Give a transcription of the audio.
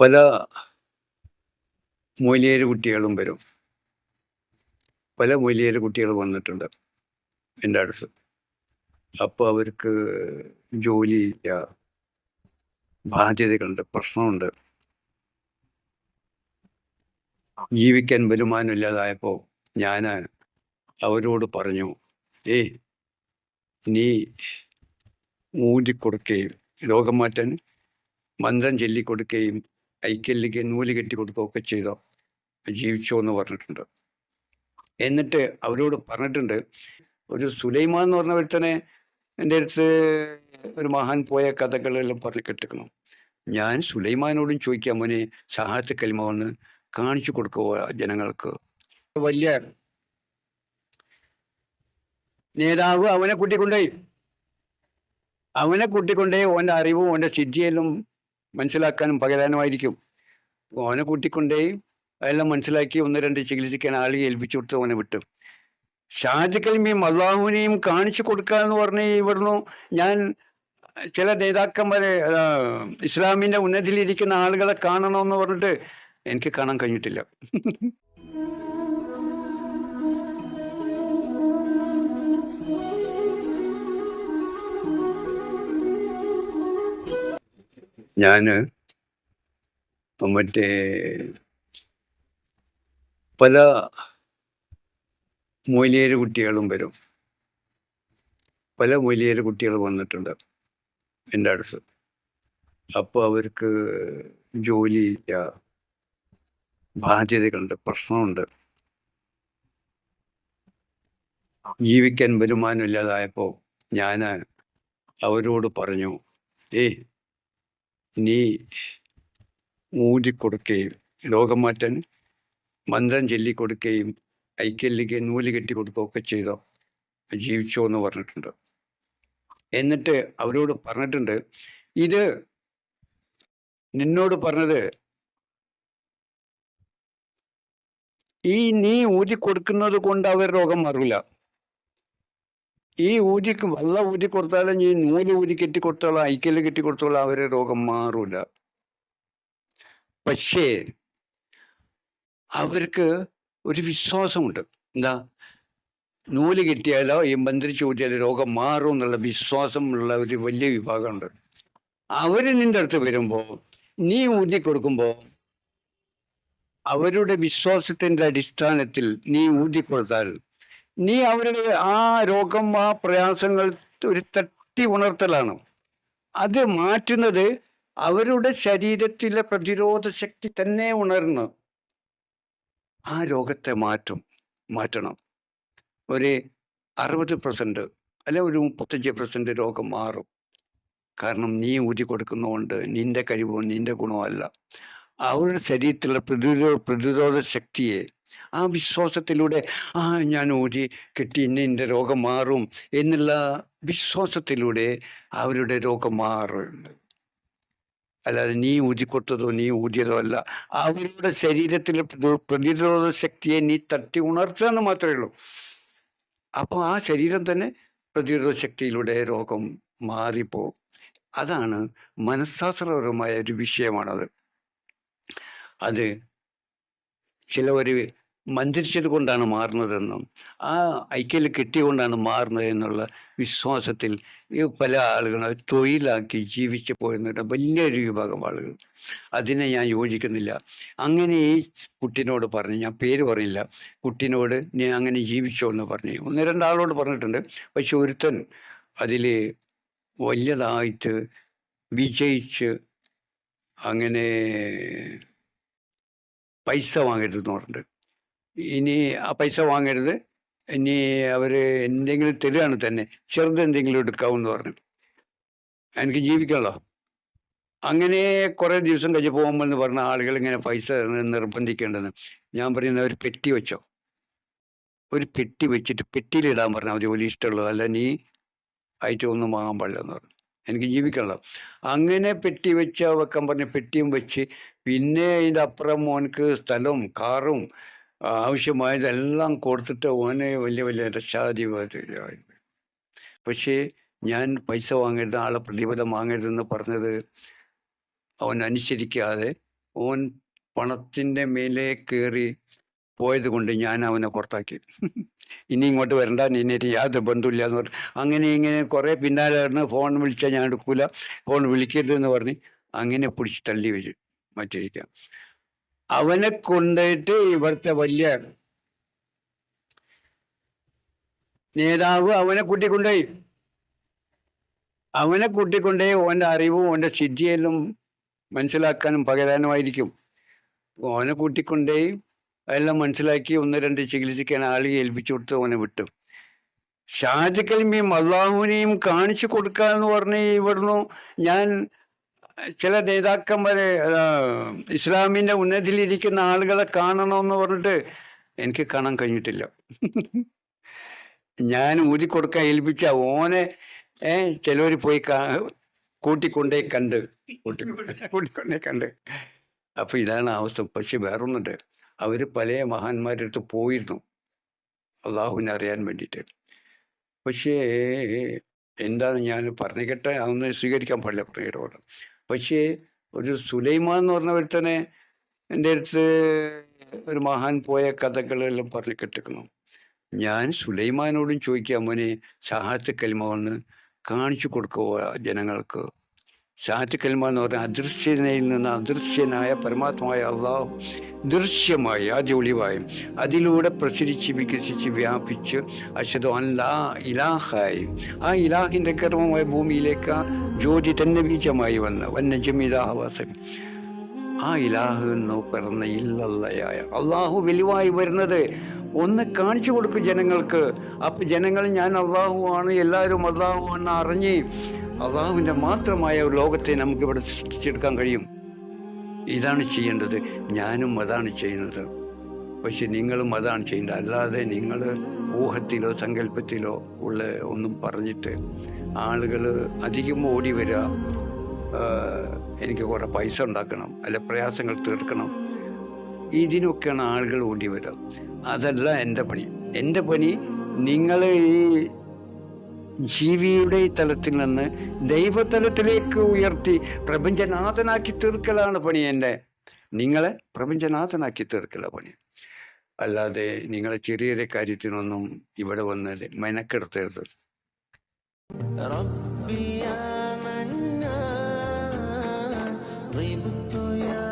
പല മൊയിലിയർ കുട്ടികളും വരും. പല മൊയിലിയർ കുട്ടികൾ വന്നിട്ടുണ്ട് എന്റെ അടുത്ത്. അപ്പോൾ അവർക്ക് ജോലിയില്ല ബാധ്യതകളുണ്ട് പ്രശ്നമുണ്ട്. ജീവിക്കാൻ വരുമാനം ഇല്ലാതായപ്പോൾ ഞാൻ അവരോട് പറഞ്ഞു ഏയ് നീ ഊതിക്കൊടുക്കുകയും രോഗം മാറ്റാൻ മന്ത്രം ചൊല്ലിക്കൊടുക്കുകയും ഐക്യല്ലിക്ക് നൂൽ കെട്ടി കൊടുക്കുകയൊക്കെ ചെയ്തോ? ജീവിച്ചോ എന്ന് പറഞ്ഞിട്ടുണ്ട്. എന്നിട്ട് അവരോട് പറഞ്ഞിട്ടുണ്ട് ഒരു സുലൈമാൻ എന്ന് പറഞ്ഞ ഒരുത്തനെ എന്റെ അടുത്ത് ഒരു മഹാൻ പോയ കഥകളെല്ലാം പറഞ്ഞ് കെട്ടിക്കണം ഞാൻ സുലൈമാനോടും ചോദിക്കാൻ മോനെ സഹായത്തെ കൽമ വന്ന് കാണിച്ചു കൊടുക്കുക ജനങ്ങൾക്ക്? വലിയ നേതാവ് അവനെ കൂട്ടിക്കൊണ്ടേ അവനെ കൂട്ടിക്കൊണ്ടേ ഓന്റെ അറിവും ഓന്റെ സിദ്ധിയെല്ലാം മനസ്സിലാക്കാനും പകരാനുമായിരിക്കും. ഓനെ കൂട്ടിക്കൊണ്ടേയി അതെല്ലാം മനസ്സിലാക്കി ഒന്ന് രണ്ട് ചികിത്സിക്കാൻ ആളെ ഏൽപ്പിച്ചു കൊടുത്ത് ഓനെ വിട്ടു. ഷാജക്കൽമിയും അള്ളാഹുവിനെയും കാണിച്ചു കൊടുക്കുക എന്ന് പറഞ്ഞ് ഇവിടുന്ന് ഞാൻ ചില നേതാക്കന്മാരെ ഇസ്ലാമിന്റെ ഉന്നതിയിലിരിക്കുന്ന ആളുകളെ കാണണമെന്ന് പറഞ്ഞിട്ട് എനിക്ക് കാണാൻ കഴിഞ്ഞിട്ടില്ല. ഞാൻ മറ്റേ പല മൂലിയേര് കുട്ടികളും വരും. പല മൂലിയേര് കുട്ടികൾ വന്നിട്ടുണ്ട് എന്റെ അടുത്ത്. അപ്പോൾ അവർക്ക് ജോലിയില്ല. ബാധ്യതകളുണ്ട് പ്രശ്നമുണ്ട്. ജീവിക്കാൻ വരുമാനമില്ലാതായപ്പോൾ ഞാൻ അവരോട് പറഞ്ഞു ഏയ് നീ ഊതിക്കൊടുക്കുകയും രോഗം മാറ്റാൻ മന്ത്രം ചൊല്ലിക്കൊടുക്കുകയും ഐക്കല്ലിക്ക് നൂൽ കെട്ടി കൊടുക്കുകയൊക്കെ ചെയ്തോ? ജീവിച്ചോ എന്ന് പറഞ്ഞിട്ടുണ്ട്. എന്നിട്ട് അവരോട് പറഞ്ഞിട്ടുണ്ട് ഇത് നിന്നോട് പറഞ്ഞത് ഈ നീ ഊതി കൊടുക്കുന്നത് കൊണ്ട് അവർ രോഗം മാറില്ല ഈ ഊതിക്ക് വെള്ളം ഊതി കൊടുത്താലും ഈ നൂൽ ഊതി കെട്ടി കൊടുത്തോളം ഐക്യൽ കെട്ടി കൊടുത്തോളം അവരെ രോഗം മാറൂല. പക്ഷേ അവർക്ക് ഒരു വിശ്വാസമുണ്ട്. എന്താ? നൂൽ കിട്ടിയാലോ ഈ മന്ത്രി ചോദിച്ചാലോ രോഗം മാറും എന്നുള്ള വിശ്വാസമുള്ള ഒരു വലിയ വിഭാഗമുണ്ട്. അവർ നിന്റെ അടുത്ത് വരുമ്പോൾ നീ ഊതി കൊടുക്കുമ്പോൾ അവരുടെ വിശ്വാസത്തിന്റെ അടിസ്ഥാനത്തിൽ നീ ഊതി കൊടുത്താൽ നീ അവരുടെ ആ രോഗം ആ പ്രയാസങ്ങൾ ഒരു തട്ടി ഉണർത്തലാണ്. അത് മാറ്റുന്നത് അവരുടെ ശരീരത്തിലെ പ്രതിരോധ ശക്തി തന്നെ ഉണർന്ന് ആ രോഗത്തെ മാറ്റും മാറ്റണം. ഒരു അറുപത് പെർസെന്റ് അല്ലെ ഒരു മുപ്പത്തഞ്ച് പെർസെന്റ് രോഗം മാറും. കാരണം നീ ഊതി കൊടുക്കുന്നതുകൊണ്ട് നിന്റെ കഴിവോ നിന്റെ ഗുണമോ അല്ല അവരുടെ ശരീരത്തിലുള്ള പ്രതിരോധ പ്രതിരോധ ശക്തിയെ ആ വിശ്വാസത്തിലൂടെ ആ ഞാൻ ഊരി കിട്ടി ഇന്ന എന്റെ രോഗം മാറും എന്നുള്ള വിശ്വാസത്തിലൂടെ അവരുടെ രോഗം മാറുന്നുണ്ട് അല്ലാതെ നീ ഊതിക്കൊടുത്തതോ നീ ഊതിയതോ അല്ല. അവരുടെ ശരീരത്തിലെ പ്രതി- പ്രതിരോധ ശക്തിയെ നീ തട്ടി ഉണർത്തുക മാത്രമേ ഉള്ളൂ. അപ്പോൾ ആ ശരീരം തന്നെ പ്രതിരോധ ശക്തിയിലൂടെ രോഗം മാറിപ്പോവും. അതാണ് മനഃശാസ്ത്രപരമായ ഒരു വിഷയമാണത്. അത് ചിലവർ മന്ത്രിച്ചത് കൊണ്ടാണ് മാറുന്നതെന്നും ആ ഐക്യയിൽ കിട്ടിയതുകൊണ്ടാണ് മാറുന്നത് എന്നുള്ള വിശ്വാസത്തിൽ പല ആളുകളും തൊഴിലാക്കി ജീവിച്ചു പോയിരുന്ന വലിയൊരു വിഭാഗം ആളുകൾ. അതിനെ ഞാൻ യോജിക്കുന്നില്ല. അങ്ങനെ ഈ കുട്ടിനോട് പറഞ്ഞു ഞാൻ പേര് പറഞ്ഞില്ല കുട്ടിനോട് ഞാൻ അങ്ങനെ ജീവിച്ചോ എന്ന് പറഞ്ഞു. ഒന്ന് രണ്ടാളോട് പറഞ്ഞിട്ടുണ്ട്. പക്ഷെ ഒരുത്തൻ അതിൽ വലിയതായിട്ട് വിജയിച്ച് അങ്ങനെ പൈസ വാങ്ങരുതെന്ന് പറഞ്ഞിട്ടുണ്ട്. ഇനി ആ പൈസ വാങ്ങരുത്. ഇനി അവർ എന്തെങ്കിലും തരികയാണ് തന്നെ ചെറുതെന്തെങ്കിലും എടുക്കാമെന്ന് പറഞ്ഞു. എനിക്ക് ജീവിക്കാമല്ലോ അങ്ങനെ കുറേ ദിവസം കഴിഞ്ഞ് പോകുമ്പോൾ എന്ന് പറഞ്ഞ ആളുകൾ ഇങ്ങനെ പൈസ നിർബന്ധിക്കേണ്ടെന്ന് ഞാൻ പറയുന്ന ഒരു പെട്ടി വെച്ചോ. ഒരു പെട്ടി വെച്ചിട്ട് പെട്ടിയിലിടാൻ പറഞ്ഞാൽ മതി വലിയ ഇഷ്ടമുള്ളൂ അല്ല നീ ആയിട്ട് ഒന്നും വാങ്ങാൻ പാടില്ല എന്ന് പറഞ്ഞു. എനിക്ക് ജീവിക്കാമല്ലോ അങ്ങനെ പെട്ടി വെച്ച വെക്കാൻ പറഞ്ഞ പെട്ടിയും വെച്ച് പിന്നെ അതിന്റെ അപ്പുറം മോനക്ക് സ്ഥലവും കാറും ആവശ്യമായതെല്ലാം കൊടുത്തിട്ട് ഓനെ വലിയ വലിയ രക്ഷാധിപതി പക്ഷേ ഞാൻ പൈസ വാങ്ങരുത് ആളെ പ്രതിഫലം വാങ്ങരുതെന്ന് പറഞ്ഞത് അവൻ അനുസരിക്കാതെ ഓൻ പണത്തിന്റെ മേലെ കയറി പോയത് കൊണ്ട് ഞാൻ അവനെ പുറത്താക്കി. ഇനി ഇങ്ങോട്ട് വരണ്ട നിന്നേറ്റ് യാതൊരു ബന്ധമില്ല എന്ന് പറഞ്ഞു. അങ്ങനെ ഇങ്ങനെ കുറേ പിന്നാലെ നടന്ന് ഫോൺ വിളിച്ചാൽ ഞാൻ എടുക്കൂല ഫോൺ വിളിക്കരുത് എന്ന് പറഞ്ഞ് അങ്ങനെ പിടിച്ച് തള്ളി വെച്ചു മറ്റിരിക്കാം അവനെ കൊണ്ടിട്ട് ഇവിടുത്തെ വലിയ നേതാവ് അവനെ കൂട്ടിക്കൊണ്ടേ അവനെ കൂട്ടിക്കൊണ്ടേ ഓന്റെ അറിവും ഓന്റെ സിദ്ധിയെല്ലാം മനസ്സിലാക്കാനും പകരാനുമായിരിക്കും. ഓനെ കൂട്ടിക്കൊണ്ടേ എല്ലാം മനസ്സിലാക്കി ഒന്ന് രണ്ട് ചികിത്സിക്കാൻ ആളെ ഏൽപ്പിച്ചു കൊടുത്ത് ഓനെ വിട്ടു. ഷാജിക്കലിമിയും അള്ളാഹുവിനെയും കാണിച്ചു കൊടുക്കാന്ന് പറഞ്ഞ് ഇവിടുന്ന് ഞാൻ ചില നേതാക്കന്മാരെ ഇസ്ലാമിന്റെ ഇസ്ലാമിന്റെ ഉന്നതിയിലിരിക്കുന്ന ആളുകളെ കാണണമെന്ന് പറഞ്ഞിട്ട് എനിക്ക് കാണാൻ കഴിഞ്ഞിട്ടില്ല. ഞാൻ ഊതി കൊടുക്കാൻ ഏൽപ്പിച്ച ഓനെ ഏ ചിലവർ പോയി കൂട്ടിക്കൊണ്ടേ കണ്ട്. കൂട്ടി കൂട്ടിക്കൊണ്ടേ കണ്ട്. അപ്പൊ ഇതാണ് അവസ്ഥ. പക്ഷെ വേറൊന്നുണ്ട്. അവർ പല മഹാന്മാരുടെ അടുത്ത് പോയിരുന്നു. അള്ളാഹുവിനെ അറിയാൻ വേണ്ടിയിട്ട്. പക്ഷേ എന്താണ് ഞാൻ പറഞ്ഞു കേട്ടെ അതൊന്നും സ്വീകരിക്കാൻ പാടില്ല പറഞ്ഞു കേട്ടോ പക്ഷേ ഒരു സുലൈമാൻ എന്ന് പറഞ്ഞ തന്നെ എന്റെ അടുത്ത് ഒരു മഹാൻ പോയ കഥകളെല്ലാം പറഞ്ഞു കെട്ടിക്കുന്നു ഞാൻ സുലൈമാനോടും ചോദിക്കാം മോനെ ഷഹാത്ത് കൽമ വന്ന് കാണിച്ചു കൊടുക്കുക ജനങ്ങൾക്ക്? ഷഹാത്ത് കൽമ എന്ന് പറഞ്ഞാൽ അദൃശ്യനയിൽ നിന്ന് അദൃശ്യനായ പരമാത്മായ അള്ളാഹു ദൃശ്യമായി ആദ്യ ഒളിവായും അതിലൂടെ പ്രസരിച്ച് വികസിച്ച് വ്യാപിച്ച് അശദു അല്ലാ ഇലാഹായി. ആ ഇലാഹിന്റെ കർമ്മമായ ഭൂമിയിലേക്ക് ആ ജ്യോതി തന്നെ ബീജമായി വന്ന്. ജമീദാഹവാസൻ ആ ഇലാഹ് എന്ന് പറഞ്ഞ ഇല്ലല്ലയായ അള്ളാഹു വെളിവായി വരുന്നത് ഒന്ന് കാണിച്ചു കൊടുക്കും ജനങ്ങൾക്ക്. അപ്പം ജനങ്ങൾ ഞാൻ അള്ളാഹു ആണ് എല്ലാവരും അള്ളാഹു എന്ന് അറിഞ്ഞ് അള്ളാഹുവിന്റെ മാത്രമായ ഒരു ലോകത്തെ നമുക്കിവിടെ സൃഷ്ടിച്ചെടുക്കാൻ കഴിയും. ഇതാണ് ചെയ്യേണ്ടത്. ഞാനും അതാണ് ചെയ്യുന്നത്. പക്ഷെ നിങ്ങളും അതാണ് ചെയ്യേണ്ടത്. അല്ലാതെ നിങ്ങൾ ഊഹത്തിലോ സങ്കല്പത്തിലോ ഉള്ള ഒന്നും പറഞ്ഞിട്ട് ആളുകൾ അധികം ഓടി വരിക എനിക്ക് കുറേ പൈസ ഉണ്ടാക്കണം. അല്ലെ പ്രയാസങ്ങൾ തീർക്കണം. ഇതിനൊക്കെയാണ് ആളുകൾ ഓടി വരിക അതല്ല എന്റെ പണി. എന്റെ പണി നിങ്ങൾ ഈ ജീവിയുടെ ഈ തലത്തിൽ നിന്ന് ദൈവതലത്തിലേക്ക് ഉയർത്തി പ്രപഞ്ചനാഥനാക്കി തീർക്കലാണ് പണി എൻ്റെ നിങ്ങളെ പ്രപഞ്ചനാഥനാക്കി തീർക്കല പണി അല്ലാതെ നിങ്ങളെ ചെറിയ ചെറിയ കാര്യത്തിനൊന്നും ഇവിടെ വന്നത് മെനക്കെടുത്തരുത് ربي يا منان غبت يا